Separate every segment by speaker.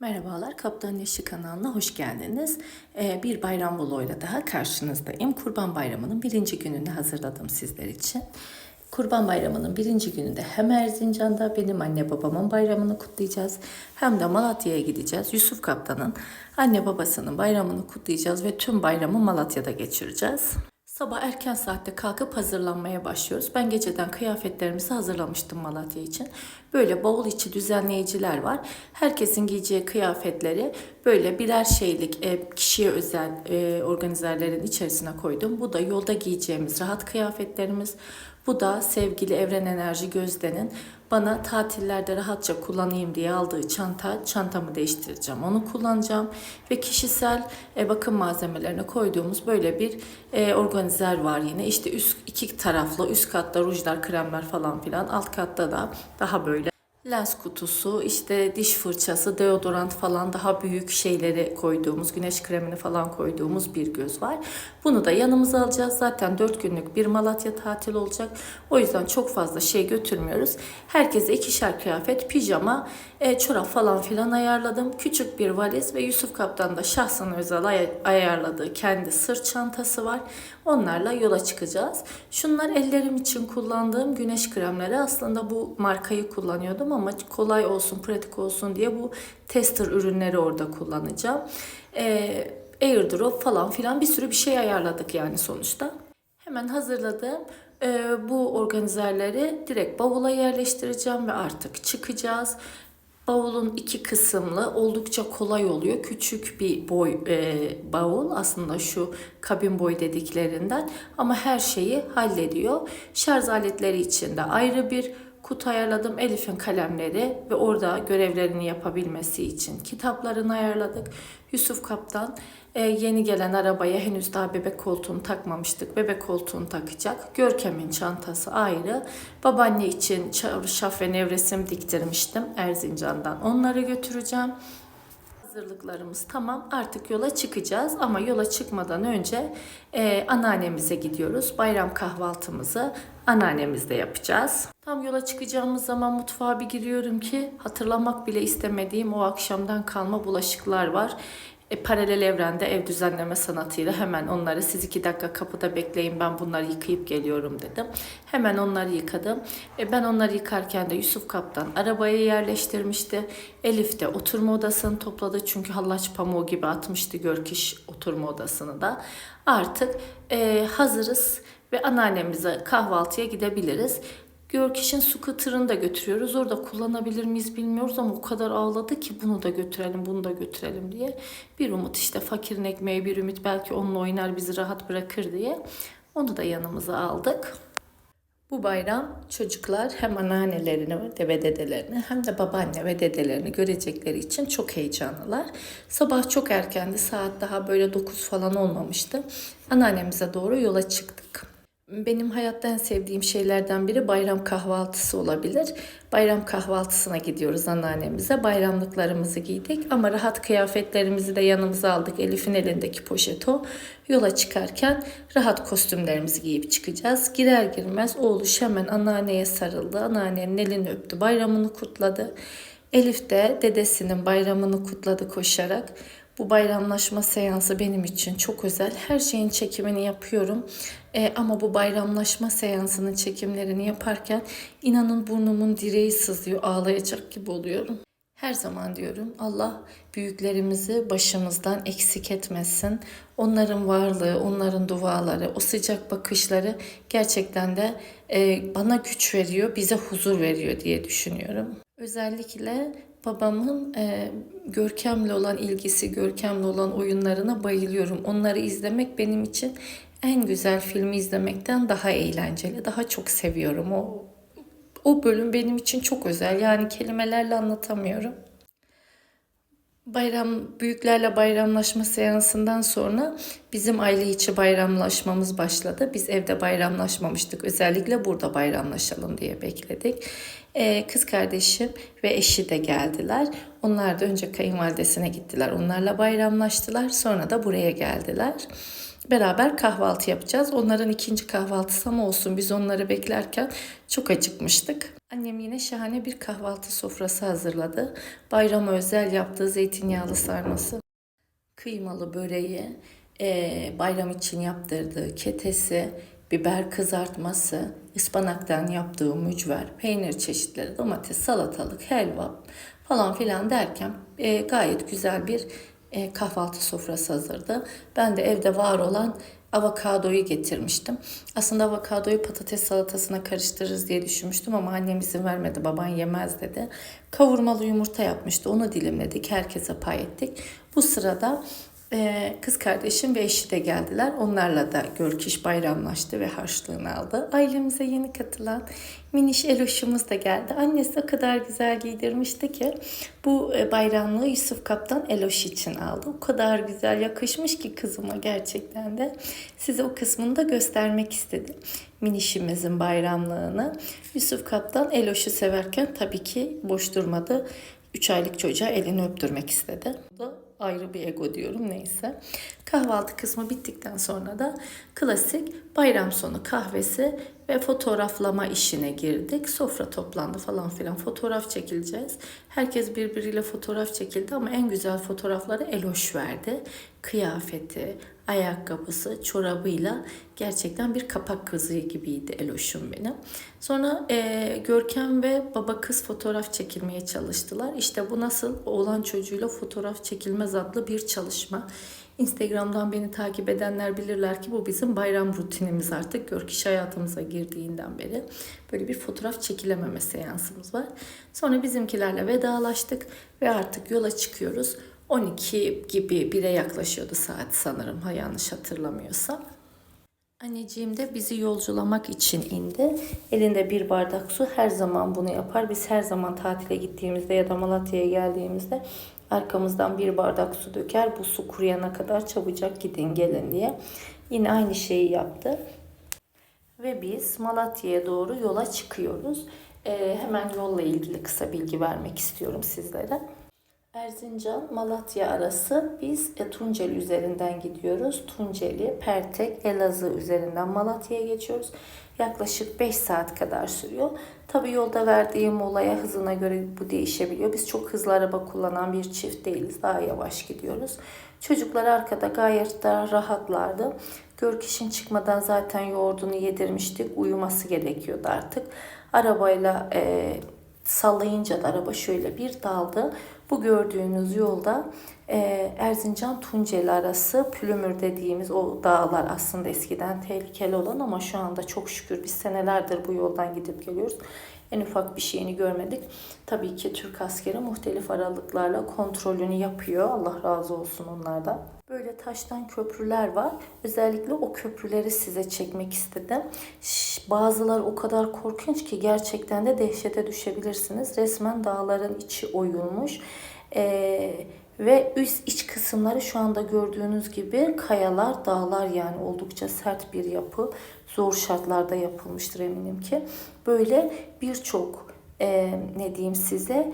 Speaker 1: Merhabalar, Kaptan Yeşil kanalına hoş geldiniz. Ee, bir bayram vloguyla daha karşınızdayım. Kurban Bayramı'nın birinci gününü hazırladım sizler için. Kurban Bayramı'nın birinci gününde hem Erzincan'da benim anne babamın bayramını kutlayacağız. Hem de Malatya'ya gideceğiz. Yusuf Kaptan'ın anne babasının bayramını kutlayacağız ve tüm bayramı Malatya'da geçireceğiz. Sabah erken saatte kalkıp hazırlanmaya başlıyoruz. Ben geceden kıyafetlerimizi hazırlamıştım Malatya için. Böyle bavul içi düzenleyiciler var. Herkesin giyeceği kıyafetleri böyle birer şeylik e, kişiye özel e, organizerlerin içerisine koydum. Bu da yolda giyeceğimiz rahat kıyafetlerimiz. Bu da sevgili Evren Enerji Gözde'nin bana tatillerde rahatça kullanayım diye aldığı çanta. Çantamı değiştireceğim. Onu kullanacağım. Ve kişisel e, bakım malzemelerine koyduğumuz böyle bir e, organizer var yine. İşte üst iki taraflı üst katta rujlar, kremler falan filan. Alt katta da daha böyle lens kutusu, işte diş fırçası, deodorant falan daha büyük şeyleri koyduğumuz, güneş kremini falan koyduğumuz bir göz var. Bunu da yanımıza alacağız. Zaten 4 günlük bir Malatya tatil olacak. O yüzden çok fazla şey götürmüyoruz. Herkese ikişer kıyafet, pijama, e, çorap falan filan ayarladım. Küçük bir valiz ve Yusuf Kaptan da şahsına özel ay- ayarladığı kendi sırt çantası var. Onlarla yola çıkacağız. Şunlar ellerim için kullandığım güneş kremleri. Aslında bu markayı kullanıyordum ama kolay olsun, pratik olsun diye bu tester ürünleri orada kullanacağım. Ee, airdrop falan filan bir sürü bir şey ayarladık yani sonuçta. Hemen hazırladığım e, bu organizerleri direkt bavula yerleştireceğim ve artık çıkacağız. Bavulun iki kısımlı oldukça kolay oluyor. Küçük bir boy e, bavul aslında şu kabin boy dediklerinden ama her şeyi hallediyor. Şarj aletleri için de ayrı bir kutu ayarladım. Elif'in kalemleri ve orada görevlerini yapabilmesi için kitaplarını ayarladık. Yusuf Kaptan e, yeni gelen arabaya henüz daha bebek koltuğunu takmamıştık. Bebek koltuğunu takacak. Görkem'in çantası ayrı. Babaanne için çarşaf ve nevresim diktirmiştim Erzincan'dan. Onları götüreceğim. Hazırlıklarımız tamam. Artık yola çıkacağız ama yola çıkmadan önce e, anneannemize gidiyoruz. Bayram kahvaltımızı anneannemizde yapacağız. Tam yola çıkacağımız zaman mutfağa bir giriyorum ki hatırlamak bile istemediğim o akşamdan kalma bulaşıklar var. E, paralel evrende ev düzenleme sanatıyla hemen onları siz iki dakika kapıda bekleyin ben bunları yıkayıp geliyorum dedim. Hemen onları yıkadım. E, ben onları yıkarken de Yusuf Kaptan arabayı yerleştirmişti. Elif de oturma odasını topladı çünkü hallaç pamuğu gibi atmıştı Görkiş oturma odasını da. Artık e, hazırız ve anneannemize kahvaltıya gidebiliriz. Görkiş'in su kıtırını da götürüyoruz. Orada kullanabilir miyiz bilmiyoruz ama o kadar ağladı ki bunu da götürelim, bunu da götürelim diye. Bir umut işte fakirin ekmeği bir ümit belki onunla oynar bizi rahat bırakır diye. Onu da yanımıza aldık. Bu bayram çocuklar hem anneannelerini ve dedelerini hem de babaanne ve dedelerini görecekleri için çok heyecanlılar. Sabah çok erkendi saat daha böyle 9 falan olmamıştı. Anneannemize doğru yola çıktık. Benim hayatta en sevdiğim şeylerden biri bayram kahvaltısı olabilir. Bayram kahvaltısına gidiyoruz anneannemize. Bayramlıklarımızı giydik ama rahat kıyafetlerimizi de yanımıza aldık. Elif'in elindeki poşet o. Yola çıkarken rahat kostümlerimizi giyip çıkacağız. Girer girmez oğluş hemen anneanneye sarıldı. Anneannenin elini öptü. Bayramını kutladı. Elif de dedesinin bayramını kutladı koşarak. Bu bayramlaşma seansı benim için çok özel. Her şeyin çekimini yapıyorum. Ee, ama bu bayramlaşma seansının çekimlerini yaparken inanın burnumun direği sızıyor. Ağlayacak gibi oluyorum. Her zaman diyorum Allah büyüklerimizi başımızdan eksik etmesin. Onların varlığı, onların duaları, o sıcak bakışları gerçekten de e, bana güç veriyor, bize huzur veriyor diye düşünüyorum. Özellikle babamın e, Görkem'le olan ilgisi, Görkem'le olan oyunlarına bayılıyorum. Onları izlemek benim için en güzel filmi izlemekten daha eğlenceli, daha çok seviyorum. O o bölüm benim için çok özel. Yani kelimelerle anlatamıyorum. Bayram büyüklerle bayramlaşma seansından sonra bizim aile içi bayramlaşmamız başladı. Biz evde bayramlaşmamıştık. Özellikle burada bayramlaşalım diye bekledik. Ee, kız kardeşim ve eşi de geldiler. Onlar da önce kayınvalidesine gittiler. Onlarla bayramlaştılar. Sonra da buraya geldiler. beraber kahvaltı yapacağız. Onların ikinci kahvaltısı ama olsun biz onları beklerken çok acıkmıştık. Annem yine şahane bir kahvaltı sofrası hazırladı. Bayrama özel yaptığı zeytinyağlı sarması, kıymalı böreği, eee, bayram için yaptırdığı ketesi, biber kızartması, ıspanaktan yaptığı mücver, peynir çeşitleri, domates, salatalık, helva falan filan derken eee, gayet güzel bir eee, kahvaltı sofrası hazırdı. Ben de evde var olan avokadoyu getirmiştim. Aslında avokadoyu patates salatasına karıştırırız diye düşünmüştüm ama annem izin vermedi. Baban yemez dedi. Kavurmalı yumurta yapmıştı. Onu dilimledik. Herkese pay ettik. Bu sırada ee, kız kardeşim ve eşi de geldiler. Onlarla da Görkiş bayramlaştı ve harçlığını aldı. Ailemize yeni katılan miniş Eloş'umuz da geldi. Annesi o kadar güzel giydirmişti ki bu e, bayramlığı Yusuf Kaptan Eloş için aldı. O kadar güzel yakışmış ki kızıma gerçekten de. Size o kısmını da göstermek istedim. Minişimizin bayramlığını. Yusuf Kaptan Eloş'u severken tabii ki boş durmadı. 3 aylık çocuğa elini öptürmek istedi. Bu ayrı bir ego diyorum neyse. Kahvaltı kısmı bittikten sonra da klasik bayram sonu kahvesi ve fotoğraflama işine girdik. Sofra toplandı falan filan fotoğraf çekileceğiz. Herkes birbiriyle fotoğraf çekildi ama en güzel fotoğrafları Eloş verdi. Kıyafeti, ayakkabısı, çorabıyla gerçekten bir kapak kızı gibiydi Eloş'um benim. Sonra e, Görkem ve baba kız fotoğraf çekilmeye çalıştılar. İşte bu nasıl oğlan çocuğuyla fotoğraf çekilmez adlı bir çalışma. Instagram'dan beni takip edenler bilirler ki bu bizim bayram rutinimiz artık. Görkiş hayatımıza girdiğinden beri böyle bir fotoğraf çekilememe seansımız var. Sonra bizimkilerle vedalaştık ve artık yola çıkıyoruz. 12 gibi 1'e yaklaşıyordu saat sanırım ha yanlış hatırlamıyorsam. Anneciğim de bizi yolculamak için indi. Elinde bir bardak su her zaman bunu yapar. Biz her zaman tatile gittiğimizde ya da Malatya'ya geldiğimizde arkamızdan bir bardak su döker. Bu su kuruyana kadar çabucak gidin gelin diye. Yine aynı şeyi yaptı. Ve biz Malatya'ya doğru yola çıkıyoruz. Ee, hemen yolla ilgili kısa bilgi vermek istiyorum sizlere. Erzincan Malatya arası biz e, Tunceli üzerinden gidiyoruz. Tunceli, Pertek, Elazığ üzerinden Malatya'ya geçiyoruz. Yaklaşık 5 saat kadar sürüyor. Tabii yolda verdiğim molaya hızına göre bu değişebiliyor. Biz çok hızlı araba kullanan bir çift değiliz. Daha yavaş gidiyoruz. Çocuklar arkada gayet daha rahatlardı. Görkiş'in çıkmadan zaten yoğurdunu yedirmiştik. Uyuması gerekiyordu artık. Arabayla e, sallayınca da araba şöyle bir daldı. Bu gördüğünüz yolda e, Erzincan Tunceli arası Pülümür dediğimiz o dağlar aslında eskiden tehlikeli olan ama şu anda çok şükür biz senelerdir bu yoldan gidip geliyoruz. En ufak bir şeyini görmedik. Tabii ki Türk askeri muhtelif aralıklarla kontrolünü yapıyor. Allah razı olsun onlardan. Böyle taştan köprüler var. Özellikle o köprüleri size çekmek istedim. Şş, Bazıları o kadar korkunç ki gerçekten de dehşete düşebilirsiniz. Resmen dağların içi oyulmuş. Ee, ve üst iç kısımları şu anda gördüğünüz gibi kayalar, dağlar yani oldukça sert bir yapı. Zor şartlarda yapılmıştır eminim ki. Böyle birçok e, ne diyeyim size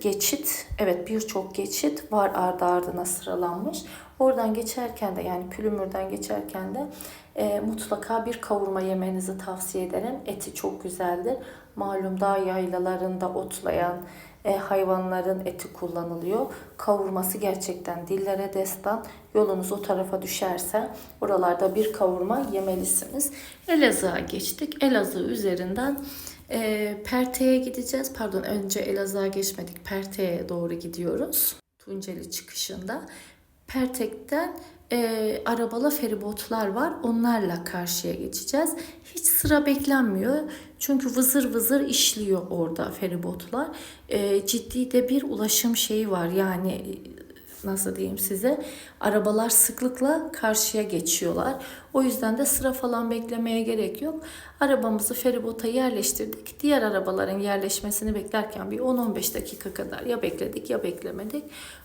Speaker 1: geçit, evet birçok geçit var ardı ardına sıralanmış. Oradan geçerken de yani Pülümür'den geçerken de e, mutlaka bir kavurma yemenizi tavsiye ederim. Eti çok güzeldir. Malum dağ yaylalarında otlayan e, hayvanların eti kullanılıyor. Kavurması gerçekten dillere destan. Yolunuz o tarafa düşerse oralarda bir kavurma yemelisiniz. Elazığ'a geçtik. Elazığ üzerinden e, Perte'ye gideceğiz. Pardon önce Elazığ'a geçmedik. Perte'ye doğru gidiyoruz. Tunceli çıkışında. Pertek'ten e, arabalı feribotlar var. Onlarla karşıya geçeceğiz. Hiç sıra beklenmiyor. Çünkü vızır vızır işliyor orada feribotlar. E, ciddi de bir ulaşım şeyi var. Yani nasıl diyeyim size arabalar sıklıkla karşıya geçiyorlar. O yüzden de sıra falan beklemeye gerek yok. Arabamızı feribota yerleştirdik. Diğer arabaların yerleşmesini beklerken bir 10-15 dakika kadar ya bekledik ya beklemedik.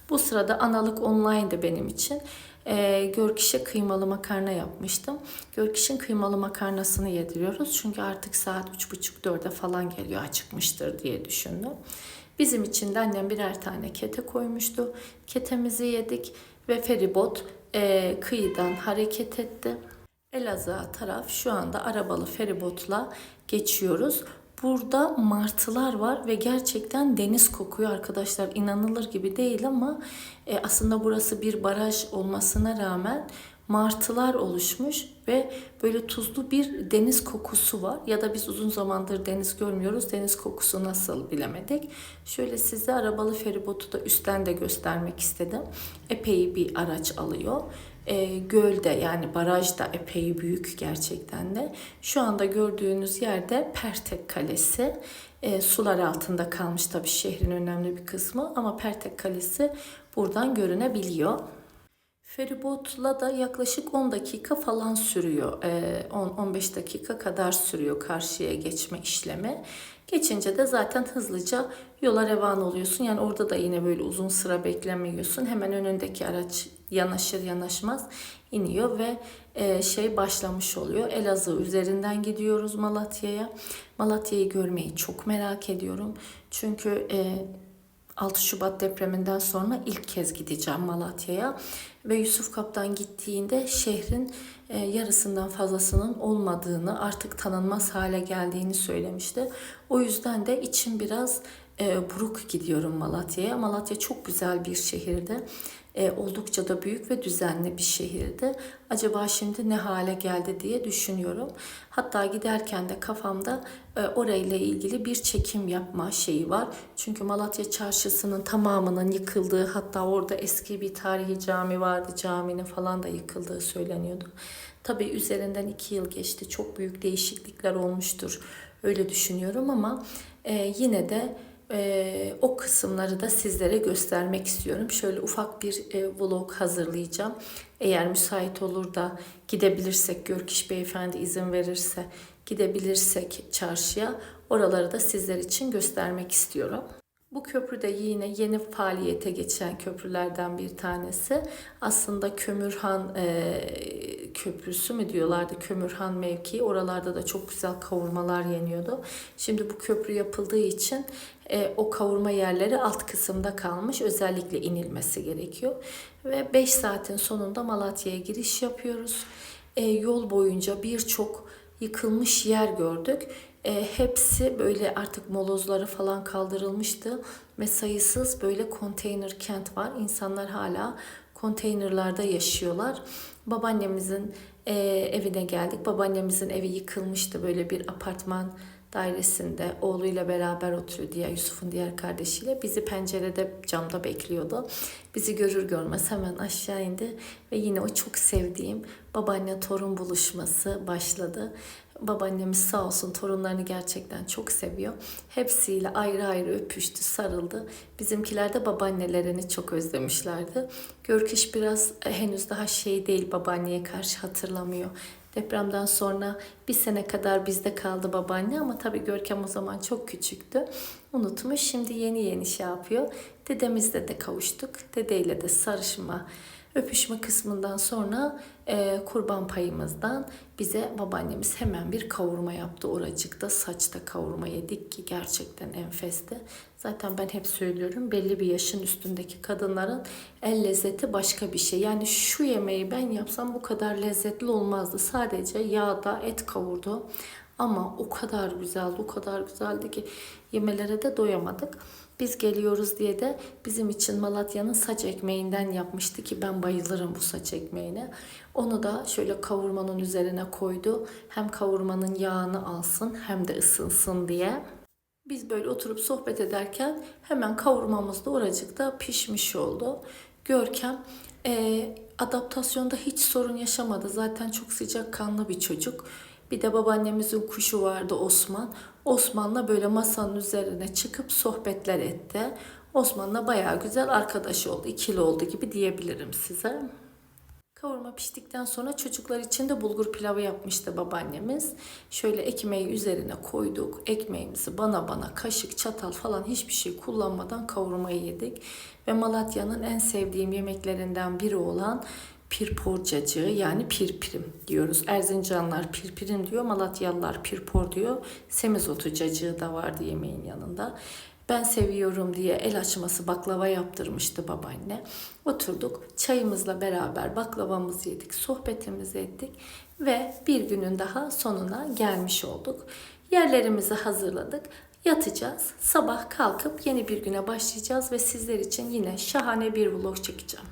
Speaker 1: Bu sırada analık online'dı benim için. Ee, Görkiş'e kıymalı makarna yapmıştım. Görkiş'in kıymalı makarnasını yediriyoruz. Çünkü artık saat 3.30-4'e falan geliyor acıkmıştır diye düşündüm. Bizim için de annem birer tane kete koymuştu. Ketemizi yedik ve feribot e, kıyıdan hareket etti. Elazığ taraf şu anda arabalı feribotla geçiyoruz. Burada martılar var ve gerçekten deniz kokuyor arkadaşlar. İnanılır gibi değil ama e, aslında burası bir baraj olmasına rağmen martılar oluşmuş ve böyle tuzlu bir deniz kokusu var. Ya da biz uzun zamandır deniz görmüyoruz. Deniz kokusu nasıl bilemedik. Şöyle size arabalı feribotu da üstten de göstermek istedim. Epey bir araç alıyor. E, gölde yani baraj da epey büyük gerçekten de. Şu anda gördüğünüz yerde Pertek Kalesi. E, sular altında kalmış tabii şehrin önemli bir kısmı ama Pertek Kalesi buradan görünebiliyor. Feribotla da yaklaşık 10 dakika falan sürüyor. Ee, 10-15 dakika kadar sürüyor karşıya geçme işlemi. Geçince de zaten hızlıca yola revan oluyorsun. Yani orada da yine böyle uzun sıra beklemiyorsun. Hemen önündeki araç yanaşır yanaşmaz iniyor ve e, şey başlamış oluyor. Elazığ üzerinden gidiyoruz Malatya'ya. Malatya'yı görmeyi çok merak ediyorum. Çünkü e, 6 Şubat depreminden sonra ilk kez gideceğim Malatya'ya ve Yusuf Kaptan gittiğinde şehrin e, yarısından fazlasının olmadığını, artık tanınmaz hale geldiğini söylemişti. O yüzden de içim biraz e, buruk gidiyorum Malatya'ya. Malatya çok güzel bir şehirdi. E, oldukça da büyük ve düzenli bir şehirdi. Acaba şimdi ne hale geldi diye düşünüyorum. Hatta giderken de kafamda e, orayla ilgili bir çekim yapma şeyi var. Çünkü Malatya çarşısının tamamının yıkıldığı hatta orada eski bir tarihi cami vardı. Caminin falan da yıkıldığı söyleniyordu. Tabii üzerinden iki yıl geçti. Çok büyük değişiklikler olmuştur. Öyle düşünüyorum ama e, yine de e, o kısımları da sizlere göstermek istiyorum. Şöyle ufak bir e, vlog hazırlayacağım. Eğer müsait olur da gidebilirsek, Görkiş Beyefendi izin verirse gidebilirsek çarşıya oraları da sizler için göstermek istiyorum. Bu köprü de yine yeni faaliyete geçen köprülerden bir tanesi. Aslında Kömürhan e, Köprüsü mü diyorlardı, Kömürhan mevkii. Oralarda da çok güzel kavurmalar yeniyordu. Şimdi bu köprü yapıldığı için e, o kavurma yerleri alt kısımda kalmış. Özellikle inilmesi gerekiyor. Ve 5 saatin sonunda Malatya'ya giriş yapıyoruz. E, yol boyunca birçok yıkılmış yer gördük. E, hepsi böyle artık molozları falan kaldırılmıştı ve sayısız böyle konteyner kent var. İnsanlar hala konteynerlarda yaşıyorlar. Babaannemizin e, evine geldik. Babaannemizin evi yıkılmıştı böyle bir apartman dairesinde oğluyla beraber oturuyor diye Yusuf'un diğer kardeşiyle. Bizi pencerede camda bekliyordu. Bizi görür görmez hemen aşağı indi ve yine o çok sevdiğim babaanne torun buluşması başladı. Babaannemiz sağ olsun torunlarını gerçekten çok seviyor. Hepsiyle ayrı ayrı öpüştü, sarıldı. Bizimkiler de babaannelerini çok özlemişlerdi. Görküş biraz e, henüz daha şey değil babaanneye karşı hatırlamıyor. Depremden sonra bir sene kadar bizde kaldı babaanne ama tabii Görkem o zaman çok küçüktü. Unutmuş. Şimdi yeni yeni şey yapıyor. Dedemizle de kavuştuk. Dedeyle de sarışma, öpüşme kısmından sonra e, kurban payımızdan bize babaannemiz hemen bir kavurma yaptı oracıkta. Saçta kavurma yedik ki gerçekten enfesti. Zaten ben hep söylüyorum belli bir yaşın üstündeki kadınların el lezzeti başka bir şey. Yani şu yemeği ben yapsam bu kadar lezzetli olmazdı. Sadece yağda et kavurdu. Ama o kadar güzeldi, o kadar güzeldi ki yemelere de doyamadık. Biz geliyoruz diye de bizim için Malatya'nın saç ekmeğinden yapmıştı ki ben bayılırım bu saç ekmeğine. Onu da şöyle kavurmanın üzerine koydu. Hem kavurmanın yağını alsın hem de ısınsın diye. Biz böyle oturup sohbet ederken hemen kavurmamız da oracıkta pişmiş oldu. Görkem e, adaptasyonda hiç sorun yaşamadı. Zaten çok sıcak kanlı bir çocuk. Bir de babaannemizin kuşu vardı Osman. Osman'la böyle masanın üzerine çıkıp sohbetler etti. Osman'la bayağı güzel arkadaş oldu. ikili oldu gibi diyebilirim size. Kavurma piştikten sonra çocuklar için de bulgur pilavı yapmıştı babaannemiz. Şöyle ekmeği üzerine koyduk. Ekmeğimizi bana bana kaşık, çatal falan hiçbir şey kullanmadan kavurmayı yedik. Ve Malatya'nın en sevdiğim yemeklerinden biri olan pirpor cacığı yani pirpirim diyoruz. Erzincanlar pirpirim diyor, Malatyalılar pirpor diyor. Semizotu cacığı da vardı yemeğin yanında. Ben seviyorum diye el açması baklava yaptırmıştı babaanne. Oturduk çayımızla beraber baklavamızı yedik, sohbetimizi ettik ve bir günün daha sonuna gelmiş olduk. Yerlerimizi hazırladık. Yatacağız. Sabah kalkıp yeni bir güne başlayacağız ve sizler için yine şahane bir vlog çekeceğim.